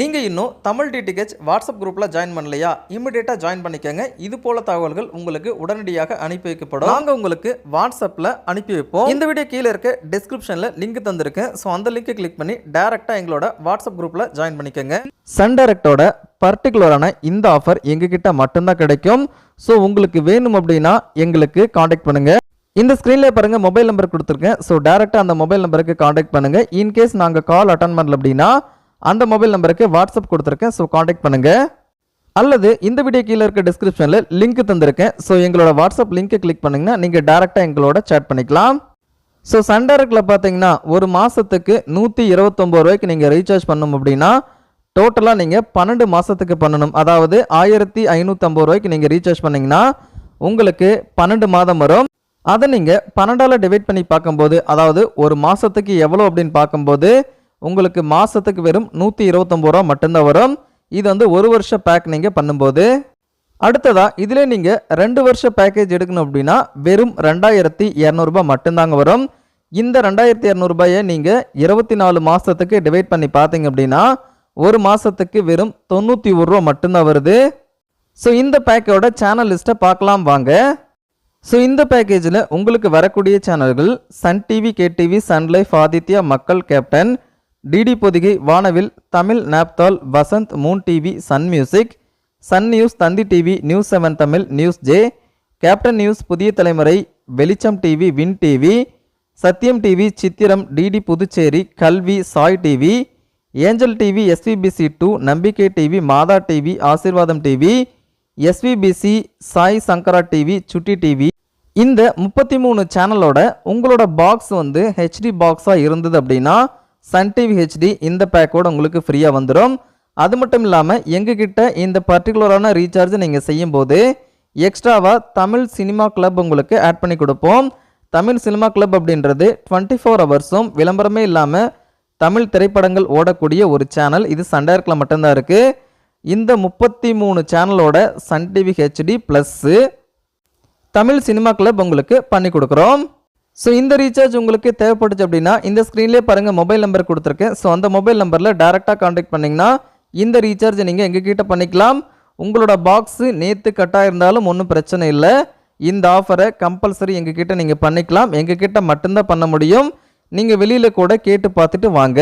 நீங்கள் இன்னும் Tamil DTH WhatsApp குரூப்பில் ஜாயின் பண்ணலையா? இமிடியேட்டாக ஜாயின் பண்ணிக்கோங்க. இது போல தகவல்கள் உங்களுக்கு உடனடியாக அனுப்பி வைக்கப்படும். நாங்கள் உங்களுக்கு வாட்ஸ்அப்பில் அனுப்பி வைப்போம். இந்த வீடியோ கீழே இருக்க டிஸ்கிரிப்ஷனில் லிங்க் தந்திருக்கேன் ஸோ அந்த லிங்க்கை கிளிக் பண்ணி டேரெக்டாக எங்களோட வாட்ஸ்அப் குரூப்பில் ஜாயின் பண்ணிக்கோங்க. சன் டைரக்டோட பர்டிகுலரான இந்த ஆஃபர் எங்ககிட்ட மட்டும்தான் கிடைக்கும். ஸோ உங்களுக்கு வேணும் அப்படின்னா எங்களுக்கு காண்டாக்ட் பண்ணுங்கள் இந்த ஸ்க்ரீன்லேயே பாருங்கள் மொபைல் நம்பர் கொடுத்துருக்கேன். ஸோ டேரெக்டாக அந்த மொபைல் நம்பருக்கு காண்டாக்ட் பண்ணுங்கள் இன்கேஸ் நாங்கள் கால் அட்டன் பண்ணல அப்படின்னா அந்த மொபைல் நம்பருக்கு வாட்ஸ்அப் கொடுத்துருக்கேன். ஸோ காண்டாக்ட் பண்ணுங்கள் அல்லது இந்த வீடியோ கீழே இருக்க டிஸ்கிரிப்ஷனில் லிங்க் தந்திருக்கேன். ஸோ எங்களோட வாட்ஸ்அப் லிங்கை கிளிக் பண்ணுங்கன்னா நீங்கள் டேரெக்டாக எங்களோட சேட் பண்ணிக்கலாம். ஸோ சண்டேரக்கில் பார்த்தீங்கன்னா ஒரு மாதத்துக்கு நூற்றி இருபத்தொம்போது ரூபாய்க்கு நீங்கள் ரீசார்ஜ் பண்ணணும் அப்படின்னா டோட்டலாக நீங்கள் பன்னெண்டு மாதத்துக்கு பண்ணணும். அதாவது ஆயிரத்தி ஐநூற்றம்பது ரூபாய்க்கு நீங்கள் ரீசார்ஜ் பண்ணிங்கன்னா உங்களுக்கு பன்னெண்டு மாதம் வரும். அதை நீங்கள் பன்னெண்டால் டிவைட் பண்ணி பார்க்கும்போது அதாவது ஒரு மாதத்துக்கு எவ்வளோ அப்படின்னு பார்க்கும்போது உங்களுக்கு மாதத்துக்கு வெறும் நூற்றி இருபத்தொம்பது ரூபா மட்டும்தான் வரும். இது வந்து ஒரு வருஷ பேக் நீங்கள் பண்ணும்போது. அடுத்ததாக இதில் நீங்கள் ரெண்டு வருஷ பேக்கேஜ் எடுக்கணும் அப்படின்னா வெறும் ரெண்டாயிரத்தி இரநூறுபா மட்டும்தாங்க வரும். இந்த ரெண்டாயிரத்தி இரநூறுபாயை நீங்கள் இருபத்தி நாலு மாதத்துக்கு டிவைட் பண்ணி பார்த்தீங்க அப்படின்னா ஒரு மாதத்துக்கு வெறும் தொண்ணூற்றி ஒரு ரூபா மட்டும்தான் வருது. ஸோ இந்த பேக்கோட சேனல் லிஸ்ட்டை பார்க்கலாம் வாங்க. ஸோ இந்த பேக்கேஜில் உங்களுக்கு வரக்கூடிய சேனல்கள் Sun TV KTV Sun life Adithya Makkal captain DD Podhigai Vanavil Tamil Naaptol Vasanth moon TV Sun music Sun news Thanthi TV news seven Tamil news J captain news Puthiya Thalaimurai Velicham TV win TV Sathiyam TV Chithiram DD Puducherry Kalvi Sai TV angel TV SVBC two Nambikkai TV Matha TV Aasirvatham TV SVBC Sai Sankara TV Chutti TV. இந்த முப்பத்தி மூணு சேனலோட உங்களோட box வந்து HD பாக்ஸாக இருந்தது அப்படின்னா Sun TV HD இந்த பேக்கோட உங்களுக்கு ஃப்ரீயாக வந்துடும் அது மட்டும் இல்லாமல் எங்ககிட்ட இந்த பர்டிகுலரான ரீசார்ஜ் நீங்கள் செய்யும்போது எக்ஸ்ட்ராவாக தமிழ் சினிமா கிளப் உங்களுக்கு ஆட் பண்ணி கொடுப்போம். தமிழ் சினிமா கிளப் அப்படின்றது டுவெண்ட்டி ஃபோர் ஹவர்ஸும் விளம்பரமே இல்லாமல் தமிழ் திரைப்படங்கள் ஓடக்கூடிய ஒரு சேனல் இது சண்டையர்க்கில் மட்டும்தான் இருக்குது இந்த முப்பத்தி மூணு சேனலோட Sun TV HD plus Tamil cinema club உங்களுக்கு பண்ணி கொடுக்குறோம். ஸோ இந்த ரீசார்ஜ் உங்களுக்கு தேவைப்பட்டுச்சு அப்படின்னா இந்த ஸ்க்ரீன்லேயே பாருங்கள் மொபைல் நம்பர் கொடுத்துருக்கேன் ஸோ அந்த மொபைல் நம்பரில் டேரெக்டாக காண்டாக்ட் பண்ணிங்கன்னா இந்த ரீசார்ஜ் நீங்கள் எங்ககிட்ட பண்ணிக்கலாம். உங்களோட பாக்ஸு நேற்று கட்டாக இருந்தாலும் ஒன்றும் பிரச்சனை இல்லை. இந்த ஆஃபரை கம்பல்சரி எங்ககிட்ட நீங்கள் பண்ணிக்கலாம். எங்ககிட்ட மட்டும்தான் பண்ண முடியும். நீங்கள் வெளியில் கூட கேட்டு பார்த்துட்டு வாங்க.